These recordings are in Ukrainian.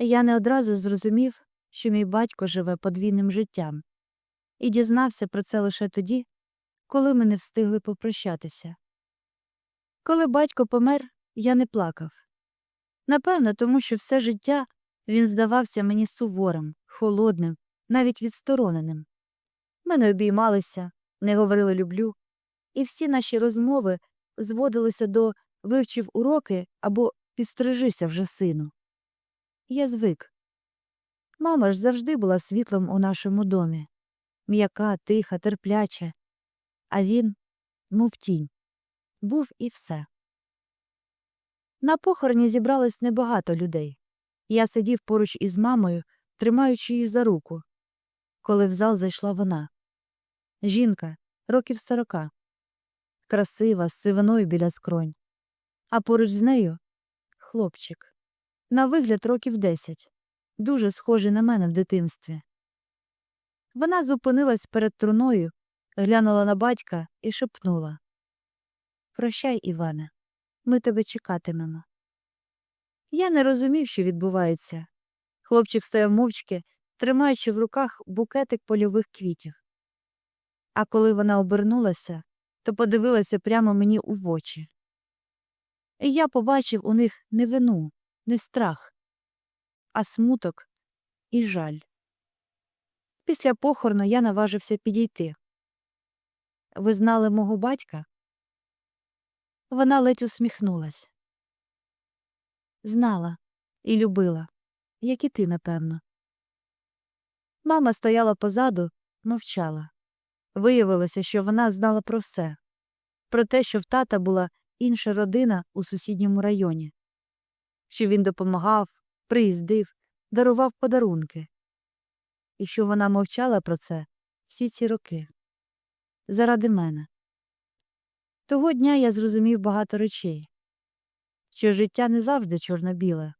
Я не одразу зрозумів, що мій батько живе подвійним життям, і дізнався про це лише тоді, коли ми не встигли попрощатися. Коли батько помер, я не плакав. Напевно, тому що все життя він здавався мені суворим, холодним, навіть відстороненим. Ми не обіймалися, не говорили люблю, і всі наші розмови зводилися до вивчив уроки або підстрижися вже сину. Я звик. Мама ж завжди була світлом у нашому домі м'яка, тиха, терпляча, а він, мов тінь, був і все. На похороні зібралось небагато людей. Я сидів поруч із мамою, тримаючи її за руку, коли в зал зайшла вона. Жінка, років сорока, красива, з сивиною біля скронь, а поруч з нею хлопчик. На вигляд років десять, дуже схожий на мене в дитинстві. Вона зупинилась перед труною, глянула на батька і шепнула Прощай, Іване, ми тебе чекатимемо. Я не розумів, що відбувається. Хлопчик стояв мовчки, тримаючи в руках букетик польових квітів. А коли вона обернулася, то подивилася прямо мені у вочі. І я побачив у них не вину, не страх, а смуток і жаль. Після похорону я наважився підійти. Ви знали мого батька? Вона ледь усміхнулась. Знала і любила, як і ти, напевно. Мама стояла позаду, мовчала. Виявилося, що вона знала про все про те, що в тата була інша родина у сусідньому районі, що він допомагав, приїздив, дарував подарунки, і що вона мовчала про це всі ці роки. Заради мене. Того дня я зрозумів багато речей, що життя не завжди чорно-біле,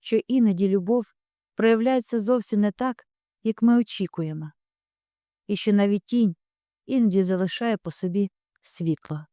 що іноді любов проявляється зовсім не так, як ми очікуємо, і що навіть тінь іноді залишає по собі світло.